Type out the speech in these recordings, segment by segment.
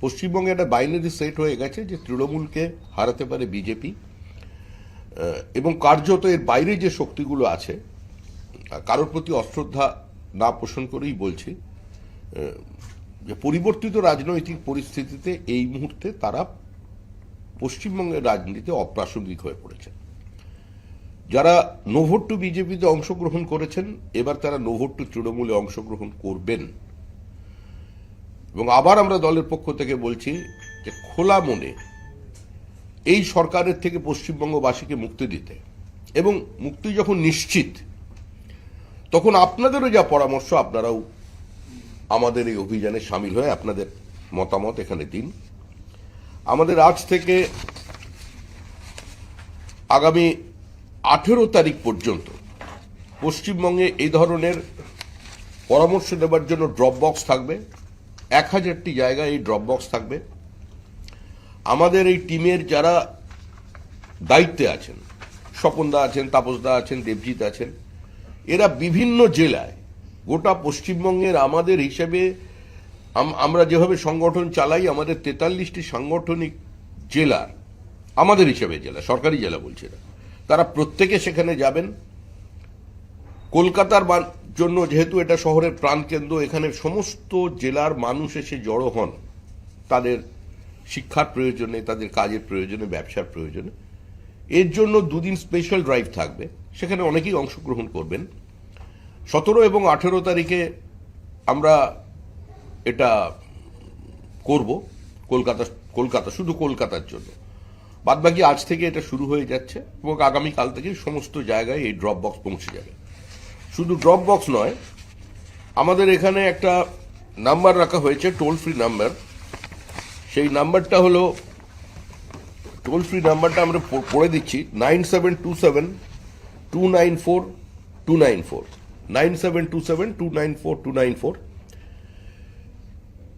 পশ্চিমবঙ্গে একটা binary set হয়ে গেছে যে তৃণমূলকে হারাতে পারে বিজেপি। এবং কার্যত এর বাইরে যে শক্তিগুলো আছে কারোর প্রতি অশ্রদ্ধা না পোষণ করেই বলছি যে পরিবর্তিত রাজনৈতিক পরিস্থিতিতে এই মুহূর্তে তারা পশ্চিমবঙ্গের রাজনীতিতে অপ্রাসঙ্গিক হয়ে পড়েছে। যারা নোভোট টু বিজেপিতে অংশগ্রহণ করেছেন, এবার তারা নোভোট টু তৃণমূলে অংশগ্রহণ করবেন। এবং আবার আমরা দলের পক্ষ থেকে বলছি যে খোলা মনে এই সরকারের থেকে পশ্চিমবঙ্গবাসীকে মুক্তি দিতে। এবং মুক্তি যখন নিশ্চিত, তখন আপনাদেরও যা পরামর্শ, আপনারাও আমাদের এই অভিযানে সামিল হয়ে আপনাদের মতামত এখানে দিন। আমাদের আজ থেকে আগামী আঠেরো তারিখ পর্যন্ত পশ্চিমবঙ্গে এই ধরনের পরামর্শ দেওয়ার জন্য ড্রপ বক্স থাকবে। এক হাজারটি জায়গায় এই ড্রপ বক্স থাকবে। আমাদের এই টিমের যারা দায়িত্বে আছেন, স্বপনদা আছেন, তাপসদা আছেন, দেবজিৎ আছেন, এরা বিভিন্ন জেলায়, গোটা পশ্চিমবঙ্গের আমাদের হিসেবে আম- আমরা যেভাবে সংগঠন চালাই, আমাদের তেতাল্লিশটি সাংগঠনিক জেলার আমাদের হিসেবে জেলা, সরকারি জেলা বলছি তারা প্রত্যেকে সেখানে যাবেন। কলকাতার জন্য যেহেতু এটা শহরের প্রাণকেন্দ্র, এখানে সমস্ত জেলার মানুষ এসে জড়ো হন। তাদের শিক্ষার প্রয়োজনে, তাদের কাজের প্রয়োজনে, ব্যবসার প্রয়োজনে। এর জন্য দুদিন স্পেশাল ড্রাইভ থাকবে। সেখানে অনেকেই অংশগ্রহণ করবেন। সতেরো এবং আঠেরো তারিখে আমরা এটা করব, কলকাতা কলকাতা, শুধু কলকাতার জন্য। বাদবাকি আজ থেকে এটা শুরু হয়ে যাচ্ছে এবং আগামীকাল থেকে সমস্ত জায়গায় এই ড্রপ বক্স পৌঁছে যাবে। শুধু ড্রপ বক্স নয়, আমাদের এখানে একটা নাম্বার রাখা হয়েছে টোল ফ্রি নাম্বার সেই নাম্বারটা হলো টোল ফ্রি নাম্বারটা আমরা পড়ে দিচ্ছি nine seven two seven two nine four two nine four nine seven two seven two nine four two nine four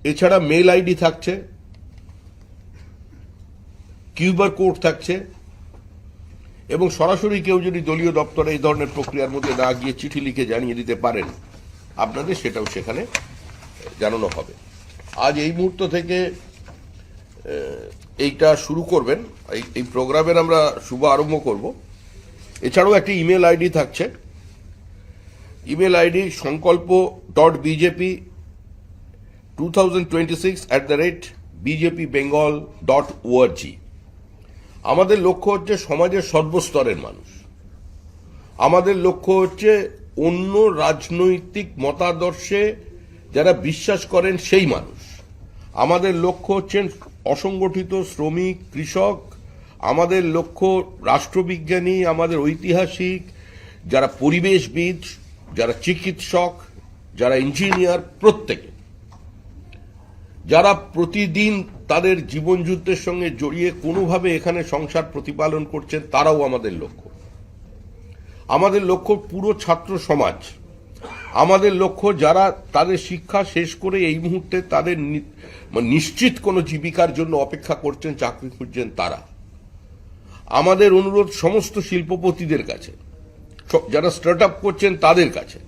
এছাড়া মেল আইডি থাকছে কিউবার কোড থাকছে এবং সরাসরি কেউ যদি দলীয় দপ্তরে এই ধরনের প্রক্রিয়ার মধ্যে না গিয়ে চিঠি লিখে জানিয়ে দিতে পারেন, আপনাদের সেটাও সেখানে জানানো হবে। আজ এই মুহূর্ত থেকে এইটা শুরু করবেন। এই প্রোগ্রামের আমরা শুভ আরম্ভ করব। এছাড়াও একটি ইমেল আইডি থাকছে। Email ID Sankalp dot BJP two thousand twenty six at the rate BJP Bengal dot ORG আমাদের লক্ষ্য হচ্ছে সমাজের সর্বস্তরের মানুষ। আমাদের লক্ষ্য হচ্ছে অন্য রাজনৈতিক মতাদর্শে যারা বিশ্বাস করেন সেই মানুষ। আমাদের লক্ষ্য হচ্ছেন অসংগঠিত শ্রমিক, কৃষক। আমাদের লক্ষ্য রাষ্ট্রবিজ্ঞানী, আমাদের ঐতিহাসিক, যারা পরিবেশবিদ, যারা চিকিৎসক, যারা ইঞ্জিনিয়ার প্রত্যেকে। যারা প্রতিদিন তাদের জীবনযুদ্ধের সঙ্গে জড়িয়ে কোনোভাবে এখানে সংসার প্রতিপালন করছেন তারাও আমাদের লক্ষ্য। আমাদের লক্ষ্য পুরো ছাত্র সমাজ। আমাদের লক্ষ্য যারা তাদের শিক্ষা শেষ করে এই মুহূর্তে তাদের মানে নিশ্চিত কোনো জীবিকার জন্য অপেক্ষা করছেন, চাকরি খুঁজছেন তারা। আমাদের অনুরোধ সমস্ত শিল্পপতিদের কাছে যারা স্টার্ট আপ করছেন তাদের কাছে,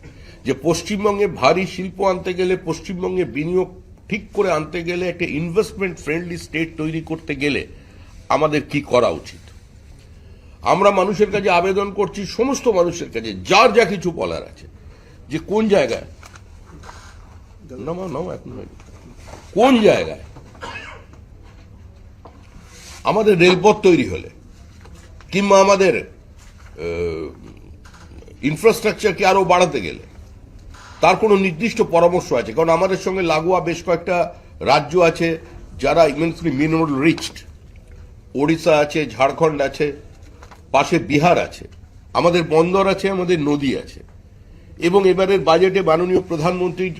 যে পশ্চিমবঙ্গে ভারী শিল্প আনতে গেলে পশ্চিমবঙ্গে বিনিয়োগ ঠিক করে আনতে গেলে, একটা ইনভেস্টমেন্ট ফ্রেন্ডলি স্টেট তৈরি করতে গেলে আমাদের কি করা উচিত? আমরা মানুষের কাছে আবেদন করছি, সমস্ত মানুষের কাছে, যার যা কিছু বলার আছে, যে কোন জায়গায়? কোন জায়গায়? আমাদের রেলপথ তৈরি হলে, কিংবা আমাদের ইনফ্রাস্ট্রাকচারকে আরও বাড়াতে গেলে তার কোনো নির্দিষ্ট পরামর্শ আছে? কারণ আমাদের সঙ্গে লাগোয়া বেশ কয়েকটা রাজ্য আছে যারা ইমেন্সলি মিনারেল রিচড ওড়িশা আছে, ঝাড়খণ্ড আছে, পাশে বিহার আছে। আমাদের বন্দর আছে, আমাদের নদী আছে। এবং এবারের বাজেটে মাননীয় প্রধানমন্ত্রীর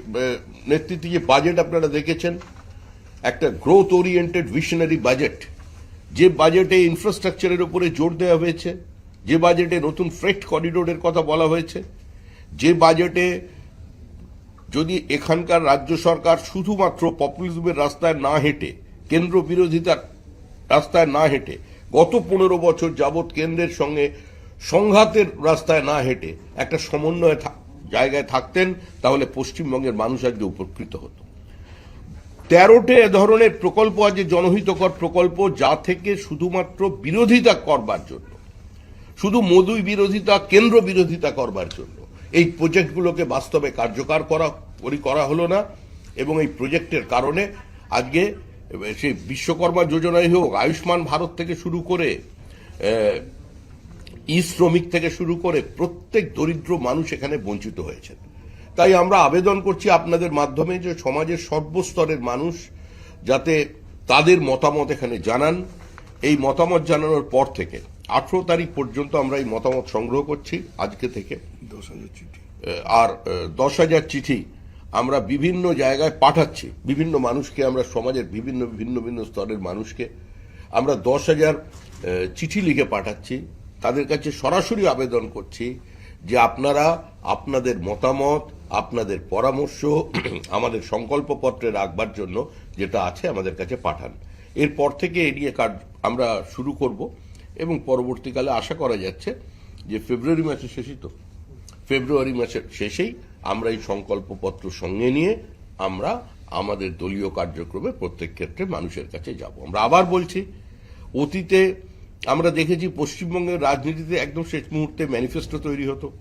নেতৃত্বে যে বাজেট আপনারা দেখেছেন, একটা গ্রোথ ওরিয়েন্টেড ভিশনারি বাজেট। যে বাজেটে ইনফ্রাস্ট্রাকচারের উপরে জোর দেওয়া হয়েছে, যে বাজেটে নতুন ফ্রেট করিডোরের কথা বলা হয়েছে, যে বাজেটে যদি এখানকার রাজ্য সরকার শুধুমাত্র পপুলিজমের রাস্তায় না হেঁটে, কেন্দ্র বিরোধিতার রাস্তায় না হেঁটে, গত পনেরো বছর যাবৎ কেন্দ্রের সঙ্গে সংঘাতের রাস্তায় না হেঁটে একটা সমন্বয় জায়গায় থাকতেন, তাহলে পশ্চিমবঙ্গের মানুষ আজকে উপকৃত হতো। তেরোটে এ ধরনের প্রকল্প আছে জনহিতকর প্রকল্প, যা থেকে শুধুমাত্র বিরোধিতা করবার জন্য, শুধু মোদুই বিরোধিতা, কেন্দ্র বিরোধিতা করবার জন্য এই প্রজেক্টগুলোকে বাস্তবে কার্যকর করা করি করা হলো না, এবং এই প্রজেক্টের কারণে আজকে সেই বিশ্বকর্মা যোজনাই হোক, আয়ুষ্মান ভারত থেকে শুরু করে ই শ্রমিক থেকে শুরু করে প্রত্যেক দরিদ্র মানুষ এখানে বঞ্চিত হয়েছেন। তাই আমরা আবেদন করছি আপনাদের মাধ্যমে যে সমাজের সর্বস্তরের মানুষ যাতে তাদের মতামত এখানে জানান। এই মতামত জানানোর পর থেকে আঠেরো তারিখ পর্যন্ত আমরা এই মতামত সংগ্রহ করছি আজকে থেকে। দশ হাজার চিঠি। আর দশ হাজার চিঠি আমরা বিভিন্ন জায়গায় পাঠাচ্ছি। বিভিন্ন মানুষকে আমরা সমাজের বিভিন্ন ভিন্ন ভিন্ন স্তরের মানুষকে। আমরা দশ হাজার চিঠি লিখে পাঠাচ্ছি। তাদের কাছে সরাসরি আবেদন করছি যে আপনারা আপনাদের মতামত আপনাদের পরামর্শ আমাদের সংকল্পপত্রে রাখবার জন্য যেটা আছে আমাদের কাছে পাঠান। এরপর থেকে এ নিয়ে কাজ আমরা শুরু করব। এবং পরবর্তীকালে আশা করা যাচ্ছে যে ফেব্রুয়ারি মাসের শেষই তো। ফেব্রুয়ারি মাসের শেষেই আমরা এই সংকল্পপত্র সঙ্গে নিয়ে আমরা আমাদের দলীয় কার্যক্রমে প্রত্যেক ক্ষেত্রে মানুষের কাছে যাব। আমরা আবার বলছি, অতীতে আমরা দেখেছি পশ্চিমবঙ্গের রাজনীতিতে একদম শেষ মুহূর্তে ম্যানিফেস্টো তৈরি হতো।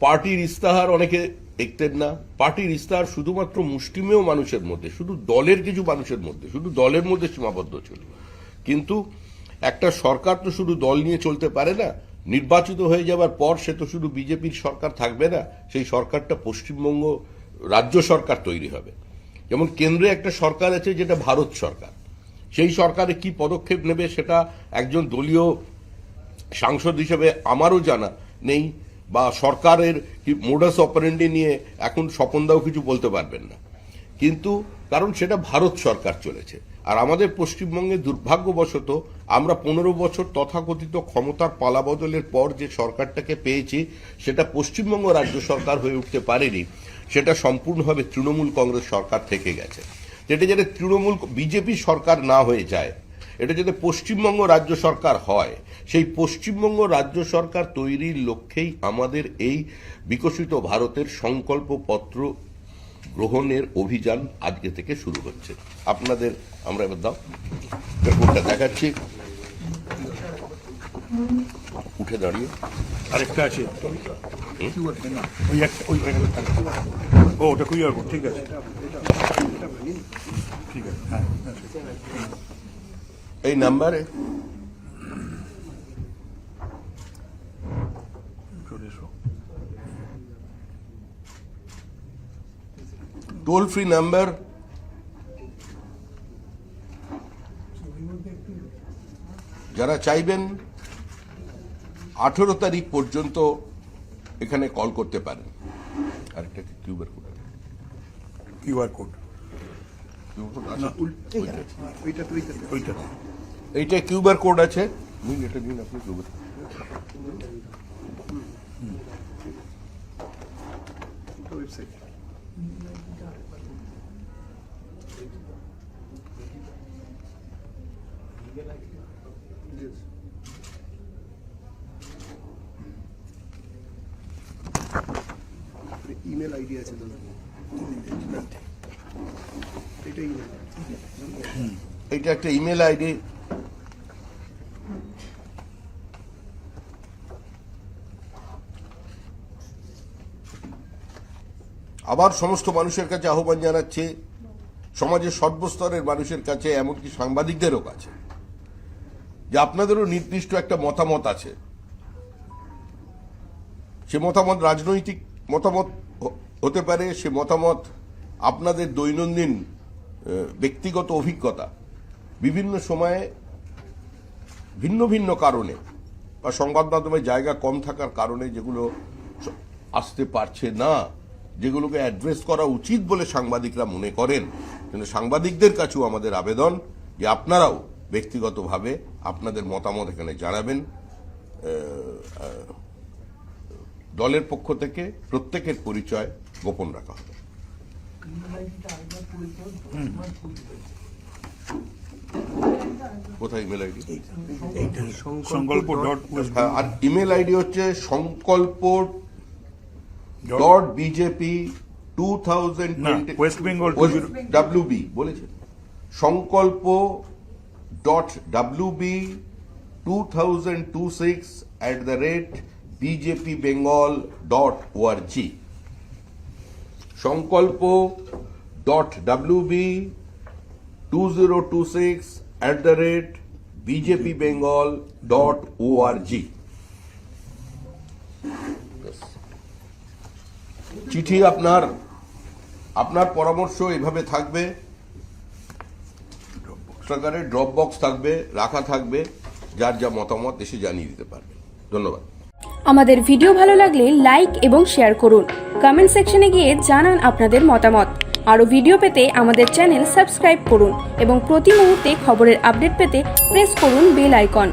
পার্টির ইস্তাহার অনেকে দেখতেন না। পার্টির ইস্তাহার শুধুমাত্র মুষ্টিমেয় মানুষের মধ্যে, শুধু দলের কিছু মানুষের মধ্যে, শুধু দলের মধ্যে সীমাবদ্ধ ছিল। কিন্তু একটা সরকার তো শুধু দল নিয়ে চলতে পারে না, নির্বাচিত হয়ে যাবার পর সে তো শুধু বিজেপির সরকার থাকবে না, সেই সরকারটা পশ্চিমবঙ্গ রাজ্য সরকার তৈরি হবে। যেমন কেন্দ্রে একটা সরকার আছে যেটা ভারত সরকার। সেই সরকারে কি পদক্ষেপ নেবে সেটা একজন দলীয় সাংসদ হিসেবে আমারও জানা নেই, বা সরকারের মোডাস অপারেন্ডি নিয়ে এখন স্বপনদাও কিছু বলতে পারবেন না। কিন্তু কারণ সেটা ভারত সরকার চলেছে। আর আমাদের পশ্চিমবঙ্গে দুর্ভাগ্যবশত আমরা পনেরো বছর তথাকথিত ক্ষমতার পালাবদলের পর যে সরকারটাকে পেয়েছি, সেটা পশ্চিমবঙ্গ রাজ্য সরকার হয়ে উঠতে পারেনি। সেটা সম্পূর্ণভাবে তৃণমূল কংগ্রেস সরকার থেকে গেছে। যেটা যাতে তৃণমূল বিজেপি সরকার না হয়ে যায়, এটা যাতে পশ্চিমবঙ্গ রাজ্য সরকার হয়, সেই পশ্চিমবঙ্গ রাজ্য সরকার তৈরির লক্ষ্যেই আমাদের এই বিকশিত ভারতের সংকল্পপত্র গ্রহণের অভিযান আজকে থেকে শুরু হচ্ছে। আপনাদের আমরা এবার দাও পেপারটা দেখাচ্ছি। উঠে দাঁড়িয়ে। আরেকটা আছে। ও ওটা কুইয়ার কোড ঠিক আছে। ঠিক আছে হ্যাঁ হ্যাঁ। এই নাম্বারে? চলে টোল ফ্রি নাম্বার যারা চাইবেন আঠেরো তারিখ পর্যন্ত এখানে কল করতে পারেন। আরেকটা কিউবার কোড কিউআর কোড এইটা কিউবার কোড আছে। নিন এটা নিন আপনি কিউবার ইমেল আইডি আছে এটা একটা ইমেল আইডি আবার সমস্ত মানুষের কাছে আহ্বান জানাচ্ছে, সমাজের সর্বস্তরের মানুষের কাছে, এমনকি সাংবাদিকদেরও কাছে। যে আপনাদেরও নির্দিষ্ট একটা মতামত আছে। সে মতামত রাজনৈতিক মতামত হতে পারে, সে মতামত আপনাদের দৈনন্দিন ব্যক্তিগত অভিজ্ঞতা বিভিন্ন সময়ে ভিন্ন ভিন্ন কারণে বা সংবাদ মাধ্যমে জায়গা কম থাকার কারণে যেগুলো আসতে পারছে না, যেগুলোকে অ্যাড্রেস করা উচিত বলে সাংবাদিকরা মনে করেন। কিন্তু সাংবাদিকদের কাছেও আমাদের আবেদন যে আপনারাও ব্যক্তিগতভাবে আপনাদের মতামত এখানে জানাবেন। দলের পক্ষ থেকে প্রত্যেকের পরিচয় গোপন রাখা হবে। কোথায় ইমেল আইডি? সংকল্প ডট হ্যাঁ, আর ইমেল আইডি হচ্ছে Sankalp dot BJP two thousand West Bengal WB বলেছেন Sankalp two six at the rate BJP Bengal dot ORG Sankalp dot WB two zero two six at the rate BJP Bengal dot ORG চিঠি আপনার আপনার পরামর্শ এভাবে থাকবে। সরকারের drop box থাকবে, রাখা থাকবে, যার যা মতামত এসে জানিয়ে দিতে পারবেন ধন্যবাদ। আমাদের ভিডিও ভালো লাগলে লাইক এবং শেয়ার করুন। কমেন্ট সেকশনে গিয়ে জানান আপনাদের মতামত। আরও ভিডিও পেতে আমাদের চ্যানেল সাবস্ক্রাইব করুন এবং প্রতি মুহূর্তে খবরের আপডেট পেতে প্রেস করুন বেল আইকন